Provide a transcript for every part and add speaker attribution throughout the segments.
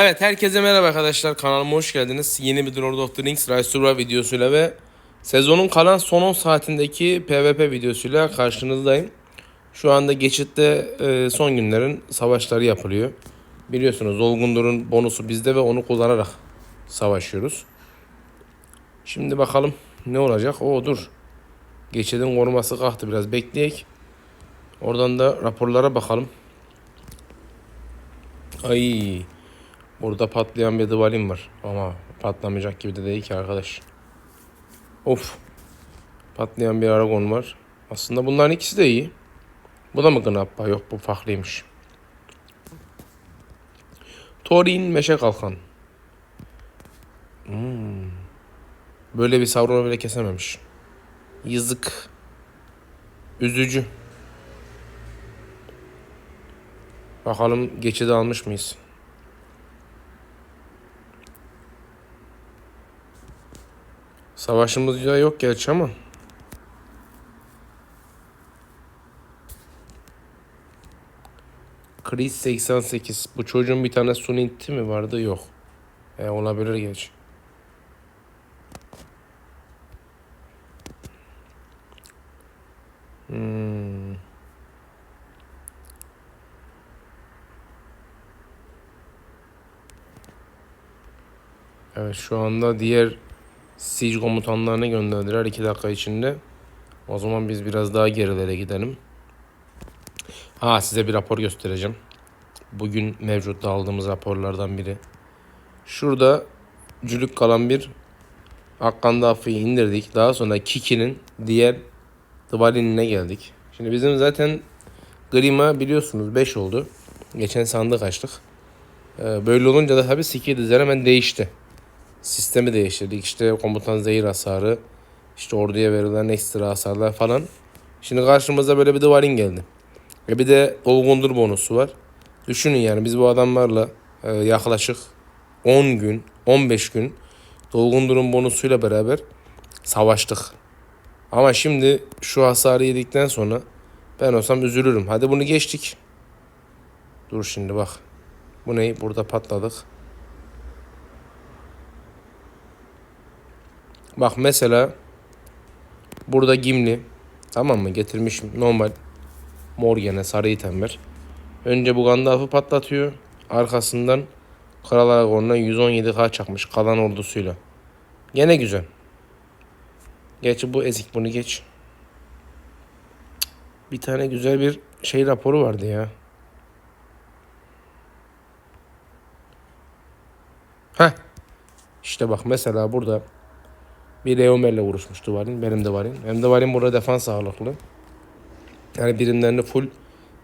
Speaker 1: Evet herkese merhaba arkadaşlar kanalıma hoş geldiniz. Yeni bir Lord of the Rings Rise to Ra videosuyla ve sezonun kalan son 10 saatindeki PvP videosuyla karşınızdayım. Şu anda geçitte e, son günlerin savaşları yapılıyor. Biliyorsunuz Olgundur'un bonusu bizde ve onu kullanarak savaşıyoruz. Şimdi bakalım ne olacak? Oo dur. Geçidin koruması kalktı biraz bekleyek. Oradan da raporlara bakalım. Ay. Burada patlayan bir duvalim var. Ama patlamayacak gibi de değil ki arkadaş. Of. Patlayan bir aragon var. Aslında bunların ikisi de iyi. Bu da mı Gnappa? Yok bu farklıymış. Thorin meşe kalkan. Hmm. Böyle bir Sauron'u bile kesememiş. Yazık. Üzücü. Bakalım geçidi almış mıyız? Savaşımız ya yok gerçi ama. Chris 88. Bu çocuğun bir tane suninti mi vardı? Yok. E, olabilir geç. Hmm. Evet şu anda diğer Siege komutanlarını gönderdiler 2 dakika içinde. O zaman biz biraz daha gerilere gidelim. Ha size bir rapor göstereceğim. Bugün mevcutta aldığımız raporlardan biri. Şurada cülük kalan bir Akkan indirdik. Daha sonra Kiki'nin diğer Dvalin'ine geldik. Şimdi bizim zaten Grima biliyorsunuz 5 oldu. Geçen sandık açtık. Ee, Böyle olunca da tabii skill dizler hemen değişti sistemi değiştirdik. İşte komutan zehir hasarı, işte orduya verilen ekstra hasarlar falan. Şimdi karşımıza böyle bir duvarin geldi. Ve bir de olgundur bonusu var. Düşünün yani biz bu adamlarla e, yaklaşık 10 gün, 15 gün dolgundurun bonusuyla beraber savaştık. Ama şimdi şu hasarı yedikten sonra ben olsam üzülürüm. Hadi bunu geçtik. Dur şimdi bak. Bu ne? Burada patladık. Bak mesela burada Gimli tamam mı getirmiş normal mor gene sarı itemler. Önce bu Gandalf'ı patlatıyor. Arkasından Kral Aragorn'a 117k çakmış kalan ordusuyla. Gene güzel. Gerçi bu ezik bunu geç. Bir tane güzel bir şey raporu vardı ya. Heh. İşte bak mesela burada bir Eomer'le vuruşmuştu Varin. Benim de Varin. Hem de Varin burada defans ağırlıklı. Yani birimlerini full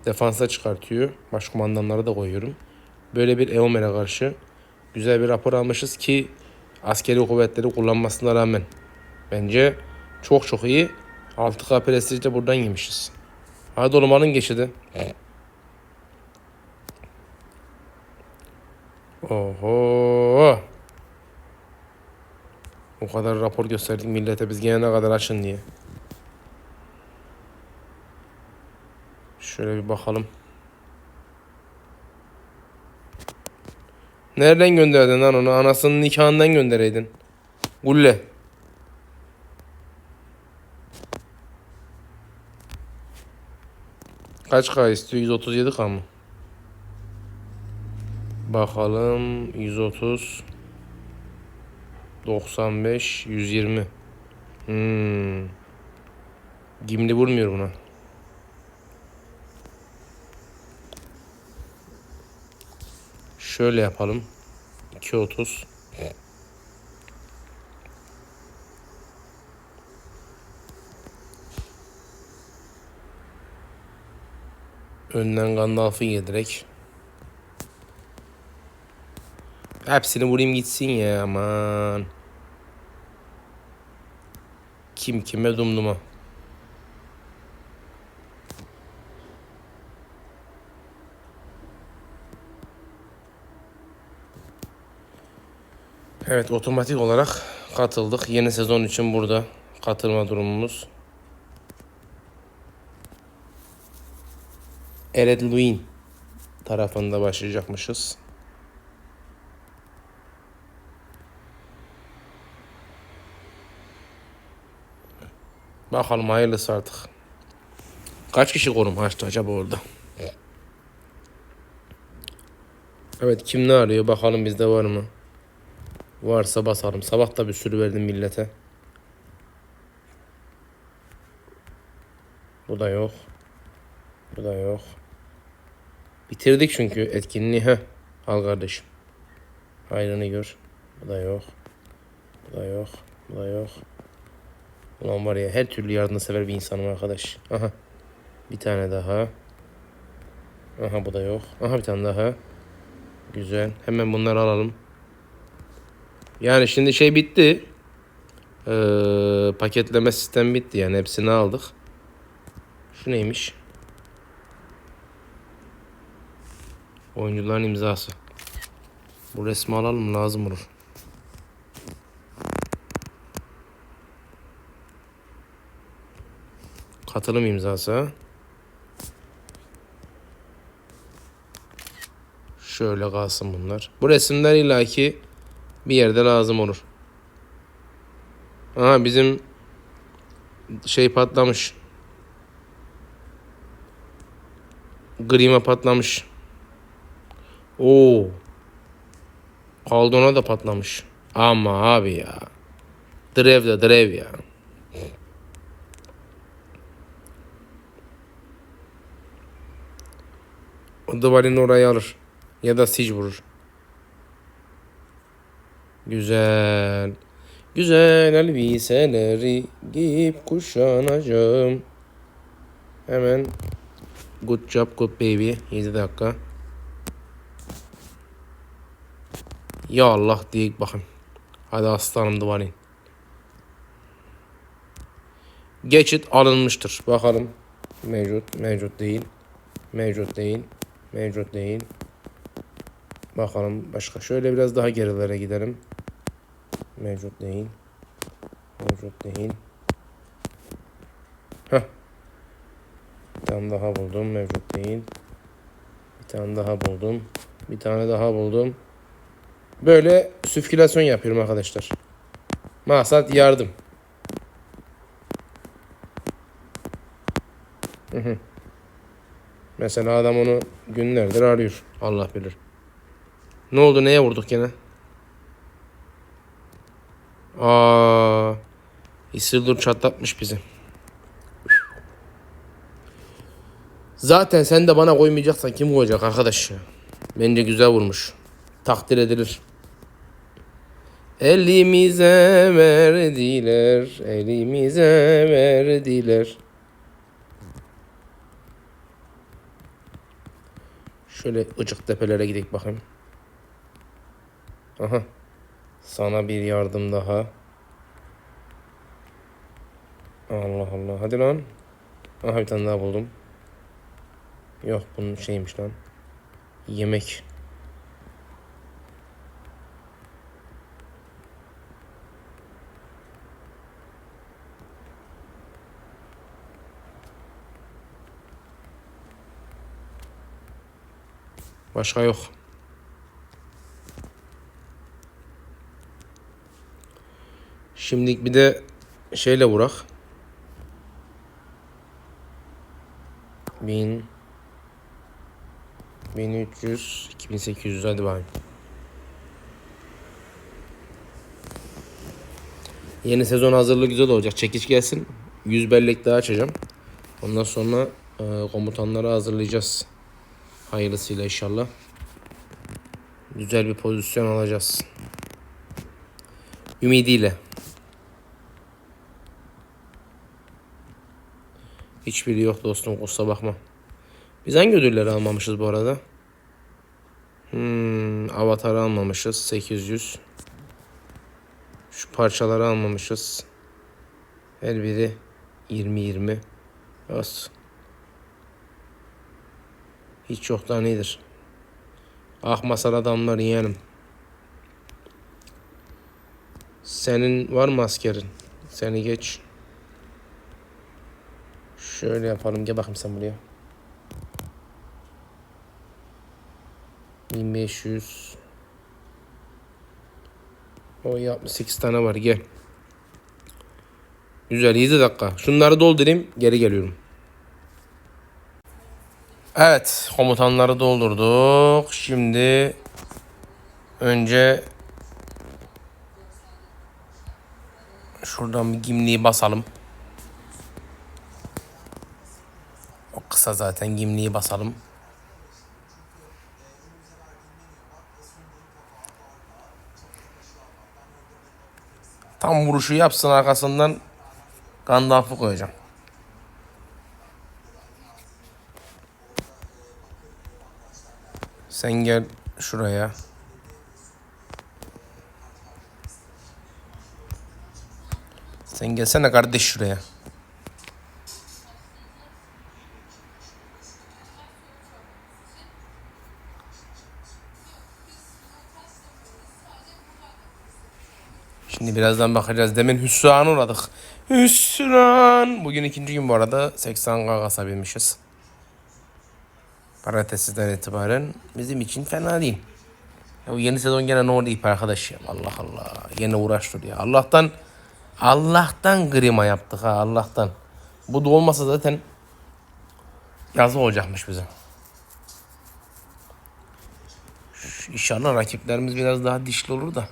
Speaker 1: defansa çıkartıyor. Baş kumandanları da koyuyorum. Böyle bir Eomer'e karşı güzel bir rapor almışız ki askeri kuvvetleri kullanmasına rağmen bence çok çok iyi. 6K prestij de buradan yemişiz. Hadi oğlum alın geçidi. Oho. O kadar rapor gösterdik millete biz gelene kadar açın diye. Şöyle bir bakalım. Nereden gönderdin lan onu? Anasının nikahından göndereydin. Gulle. Kaç K istiyor? 137 K mı? Bakalım. 130. 95, 120. Hmm. Gimli vurmuyor buna. Şöyle yapalım. 230. Önden Gandalf'ı yedirek. Hepsini vurayım gitsin ya aman. Kim kime dumduma. Evet otomatik olarak katıldık. Yeni sezon için burada katılma durumumuz. Ered Luin tarafında başlayacakmışız. Bakalım hayırlısı artık. Kaç kişi korum açtı acaba orada? Evet kim ne arıyor bakalım bizde var mı? Varsa basarım. Sabah da bir sürü verdim millete. Bu da yok. Bu da yok. Bitirdik çünkü etkinliği. Heh. Al kardeşim. Hayrını gör. Bu da yok. Bu da yok. Bu da yok. Ulan var ya her türlü yardımsever bir insanım arkadaş. Aha. Bir tane daha. Aha bu da yok. Aha bir tane daha. Güzel. Hemen bunları alalım. Yani şimdi şey bitti. Ee, paketleme sistem bitti yani hepsini aldık. Şu neymiş? Oyuncuların imzası. Bu resmi alalım lazım olur. Katılım imzası. Şöyle kalsın bunlar. Bu resimler illaki bir yerde lazım olur. Aha bizim şey patlamış. Grima patlamış. Oo. Kaldona da patlamış. Ama abi ya. Drev de drev ya. O duvarın orayı alır. Ya da siege vurur. Güzel. Güzel elbiseleri giyip kuşanacağım. Hemen good job good baby. 7 dakika. Ya Allah deyik bakayım. Hadi aslanım duvarın. Geçit alınmıştır. Bakalım. Mevcut. Mevcut değil. Mevcut değil. Mevcut değil. Bakalım başka. Şöyle biraz daha gerilere gidelim. Mevcut değil. Mevcut değil. Heh. Bir tane daha buldum. Mevcut değil. Bir tane daha buldum. Bir tane daha buldum. Böyle süfkülasyon yapıyorum arkadaşlar. Maksat yardım. Hı hı. Mesela adam onu günlerdir arıyor. Allah bilir. Ne oldu? Neye vurduk gene? Aa, Isildur çatlatmış bizi. Zaten sen de bana koymayacaksan kim koyacak arkadaş ya? Bence güzel vurmuş. Takdir edilir. Elimize verdiler, elimize verdiler. Şöyle ıcık tepelere gidelim bakayım. Aha. Sana bir yardım daha. Allah Allah. Hadi lan. Aha bir tane daha buldum. Yok bunun şeymiş lan. Yemek. Başka yok. Şimdilik bir de şeyle vurak. Bin 1300 2800 hadi bakayım. Yeni sezon hazırlığı güzel olacak. Çekiş gelsin. 100 bellek daha açacağım. Ondan sonra e, komutanları hazırlayacağız. Hayırlısıyla inşallah. Güzel bir pozisyon alacağız. Ümidiyle. Hiçbiri yok dostum kusura bakma. Biz hangi ödülleri almamışız bu arada? Hmm, avatarı almamışız 800. Şu parçaları almamışız. Her biri 20-20. Olsun. Hiç yoktan iyidir. Masal adamlar yeğenim. Senin var mı askerin? Seni geç. Şöyle yapalım. Gel bakayım sen buraya. 1500 O 68 tane var gel. Güzel 7 dakika. Şunları doldurayım geri geliyorum. Evet komutanları doldurduk. Şimdi önce şuradan bir gimliği basalım. O kısa zaten gimliği basalım. Tam vuruşu yapsın arkasından Gandalf'ı koyacağım. Sen gel şuraya. Sen gelsene kardeş şuraya. Şimdi birazdan bakacağız. Demin hüsrana uğradık. Hüsran. Bugün ikinci gün bu arada. 80k kasabilmişiz. Paratesizden itibaren bizim için fena değil. Ya yeni sezon gene ne oldu ip arkadaş ya. Allah Allah. Yine uğraştır ya. Allah'tan Allah'tan grima yaptık ha Allah'tan. Bu da olmasa zaten yazı olacakmış bize. İnşallah rakiplerimiz biraz daha dişli olur da.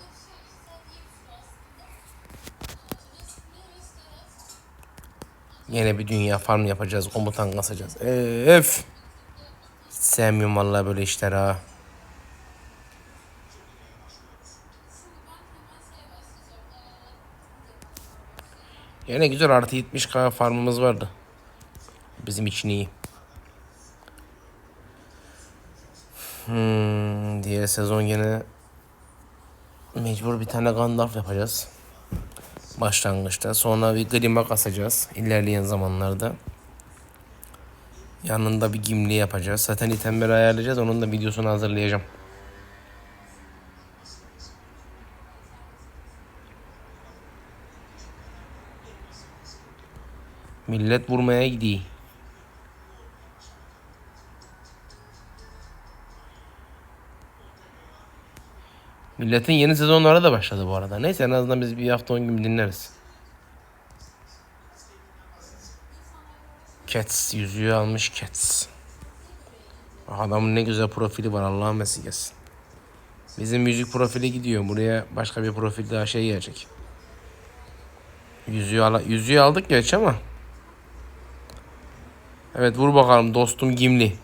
Speaker 1: Yine bir dünya farm yapacağız. Komutan kasacağız. Öf. Sevmiyorum vallahi böyle işler ha. Yine güzel artı 70k farmımız vardı. Bizim için iyi. Hmm, diğer sezon gene mecbur bir tane Gandalf yapacağız. Başlangıçta. Sonra bir Grima kasacağız ilerleyen zamanlarda. Yanında bir Gimli yapacağız. Zaten itemleri ayarlayacağız. Onun da videosunu hazırlayacağım. Millet vurmaya gidiyor. Milletin yeni sezonları da başladı bu arada. Neyse en azından biz bir hafta on gün dinleriz. Cats yüzüğü almış Cats. Adamın ne güzel profili var Allah'ın vesikası. Bizim yüzük profili gidiyor. Buraya başka bir profil daha şey gelecek. Yüzüğü, ala yüzüğü aldık geç ama. Evet vur bakalım dostum Gimli.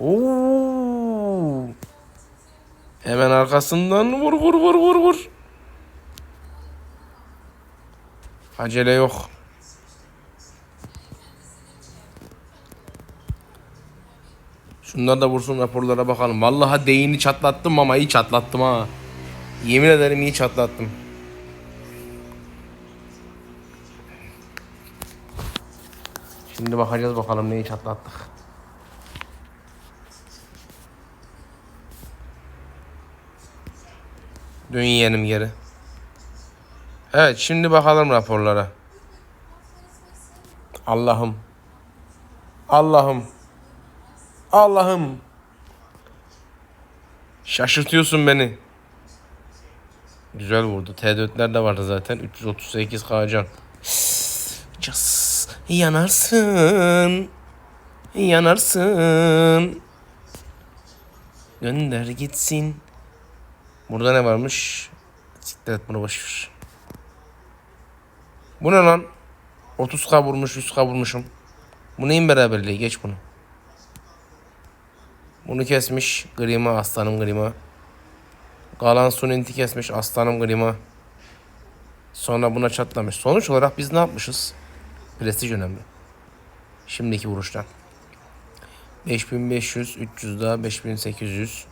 Speaker 1: Oo. Hemen arkasından vur vur vur vur vur. Acele yok. Şunlar da vursun raporlara bakalım. Vallahi değini çatlattım ama iyi çatlattım ha. Yemin ederim iyi çatlattım. Şimdi bakacağız bakalım neyi çatlattık. Dön yeğenim geri. Evet şimdi bakalım raporlara. Allah'ım. Allah'ım. Allah'ım. Şaşırtıyorsun beni. Güzel vurdu. T4'ler de vardı zaten. 338 Kacan. Cas. Yanarsın. Yanarsın. Gönder gitsin. Burada ne varmış? Siktir et bunu boşver. Bu ne lan? 30k vurmuş 100k vurmuşum. Bu neyin beraberliği? Geç bunu. Bunu kesmiş. Grima aslanım grima. Galan Sunent'i kesmiş aslanım grima. Sonra buna çatlamış. Sonuç olarak biz ne yapmışız? Prestij önemli. Şimdiki vuruştan. 5500, 300 daha 5800.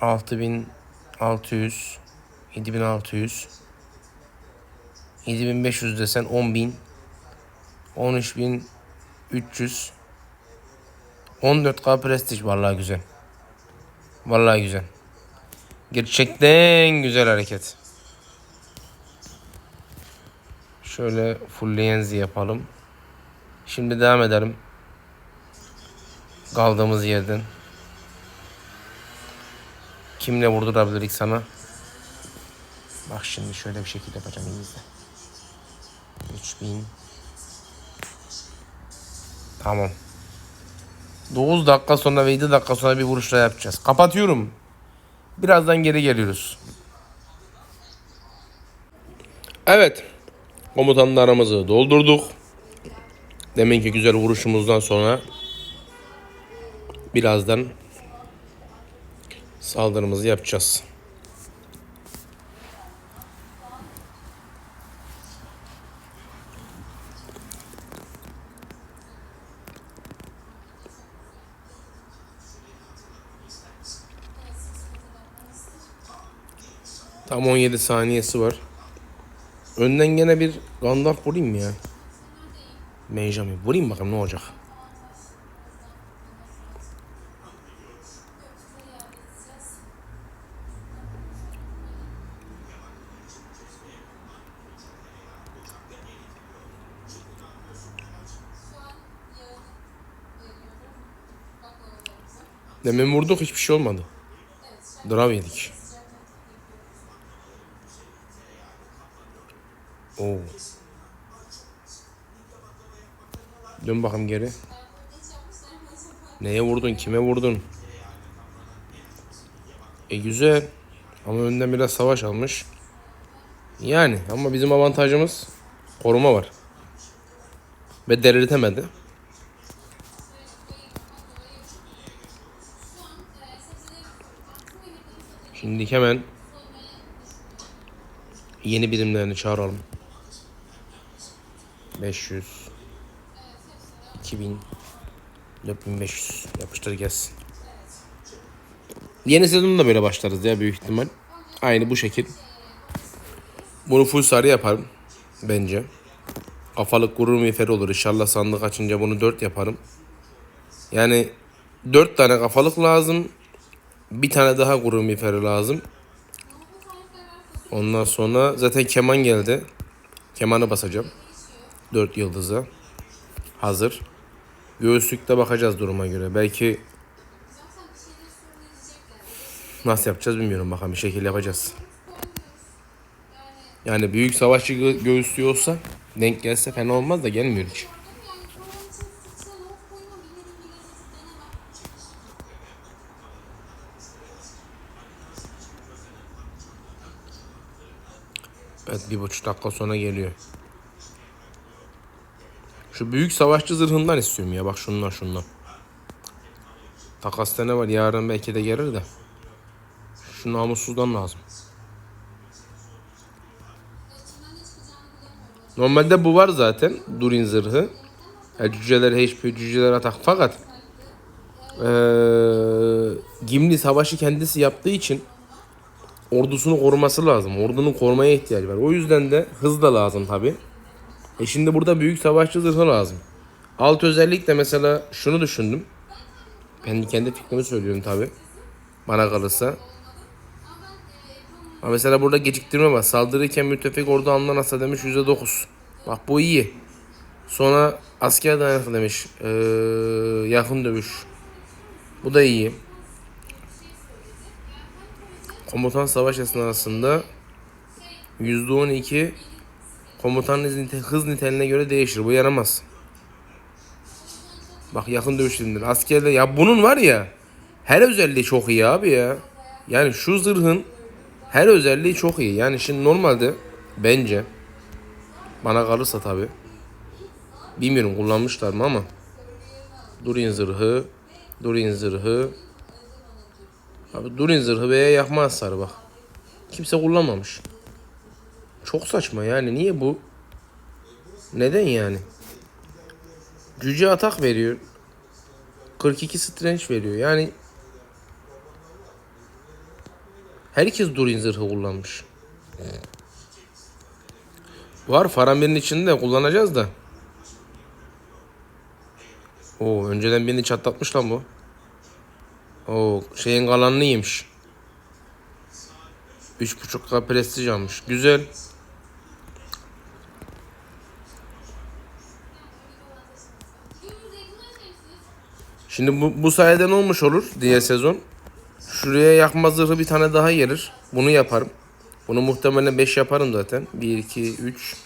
Speaker 1: 6600, 7600. 7500 desen 10000. 13300. 14k prestij vallahi güzel. Vallahi güzel. Gerçekten güzel hareket. Şöyle fullleyenzi yapalım. Şimdi devam edelim. Kaldığımız yerden. Kimle vurdurabilirik sana? Bak şimdi şöyle bir şekilde yapacağım iyi izle. 3000 Tamam. 9 dakika sonra ve 7 dakika sonra bir vuruş daha yapacağız. Kapatıyorum. Birazdan geri geliyoruz. Evet. Komutanlarımızı doldurduk. Deminki güzel vuruşumuzdan sonra birazdan saldırımızı yapacağız. Tam 17 saniyesi var. Önden gene bir Gandalf vurayım mı ya? Benjamin vurayım bakalım ne olacak. Demin vurduk hiçbir şey olmadı. Drav yedik. Oo. Dön bakalım geri. Neye vurdun? Kime vurdun? E güzel. Ama önden biraz savaş almış. Yani ama bizim avantajımız koruma var. Ve delirtemedi. Şimdi hemen yeni birimlerini çağıralım. 500 2000 4500 yapıştır gelsin. Yeni sezonda da böyle başlarız ya büyük ihtimal. Aynı bu şekil. Bunu full sarı yaparım bence. Kafalık gurur miğferi olur. İnşallah sandık açınca bunu 4 yaparım. Yani 4 tane kafalık lazım. Bir tane daha gurur miğferi lazım. Ondan sonra zaten keman geldi. Kemanı basacağım. 4 yıldıza. Hazır. Göğüslükte bakacağız duruma göre. Belki nasıl yapacağız bilmiyorum bakalım bir şekilde yapacağız. Yani büyük savaşçı gö- göğüslüğü olsa denk gelse fena olmaz da gelmiyor hiç. Evet bir buçuk dakika sonra geliyor. Şu büyük savaşçı zırhından istiyorum ya bak şundan şundan. Takasta ne var yarın belki de gelir de. Şu namussuzdan lazım. Normalde bu var zaten Durin zırhı. Yani cüceler HP, cüceler atak fakat eee Gimli savaşı kendisi yaptığı için ordusunu koruması lazım. Ordunun korumaya ihtiyacı var. O yüzden de hız da lazım tabi. E şimdi burada büyük savaşçı zırhı lazım. Alt özellikle mesela şunu düşündüm. Ben kendi fikrimi söylüyorum tabi. Bana kalırsa. Ama mesela burada geciktirme var. Saldırırken müttefik ordu alınan hasar demiş %9. Bak bu iyi. Sonra asker dayanıklı demiş. Ee, yakın dövüş. Bu da iyi. Komutan savaş esnasında %12 komutanın hız niteline göre değişir. Bu yaramaz. Bak yakın dövüş. Askerler ya bunun var ya her özelliği çok iyi abi ya. Yani şu zırhın her özelliği çok iyi. Yani şimdi normalde bence bana kalırsa tabi. Bilmiyorum kullanmışlar mı ama. Durin zırhı, Durin zırhı. Abi Durin zırhı veya yakma hasarı bak. Kimse kullanmamış. Çok saçma yani niye bu? Neden yani? Cüce atak veriyor. 42 strange veriyor. Yani herkes Durin zırhı kullanmış. Var Faramir'in içinde de kullanacağız da. Oo önceden birini çatlatmış lan bu. Oo şeyin kalanını yemiş. 3.5k prestij almış. Güzel. Şimdi bu, bu sayede ne olmuş olur diğer sezon?
Speaker 2: Şuraya yakma zırhı bir tane daha gelir. Bunu yaparım. Bunu muhtemelen 5 yaparım zaten. 1, 2, 3,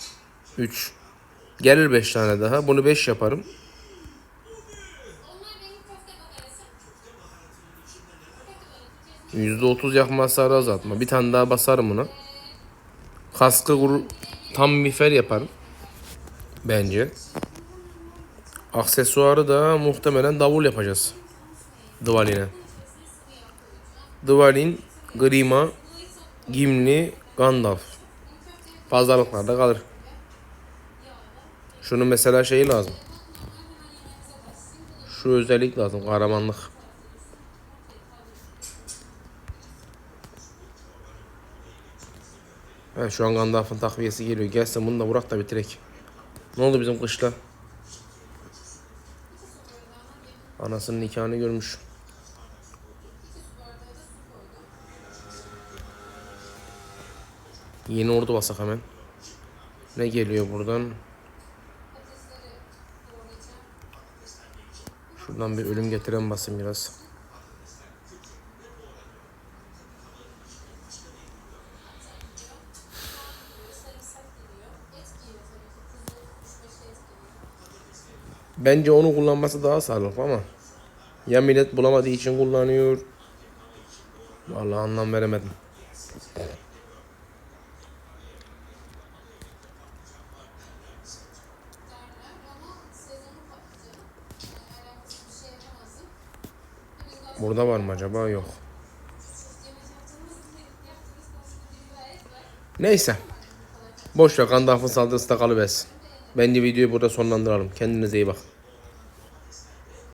Speaker 2: 3. Gelir 5 tane daha. Bunu 5 yaparım. %30 yakma hasarı azaltma. Bir tane daha basarım buna. Kaskı tam miğfer yaparım. Bence. Aksesuarı da muhtemelen davul yapacağız. Dvalin'e. Dvalin, Grima, Gimli, Gandalf. Pazarlıklarda kalır. Şunun mesela şeyi lazım. Şu özellik lazım. Kahramanlık. Evet, şu an Gandalf'ın takviyesi geliyor. Gelsin bunu da vurak da bitirek. Ne oldu bizim kışla? Anasının nikahını görmüş. Yeni ordu basak hemen. Ne geliyor buradan? Şuradan bir ölüm getiren basayım biraz. Bence onu kullanması daha sağlıklı ama ya millet bulamadığı için kullanıyor. Vallahi anlam veremedim. Burada var mı acaba? Yok. Neyse. Boş ver Gandalf'ın saldırısı da kalıversin. Bence videoyu burada sonlandıralım. Kendinize iyi bakın.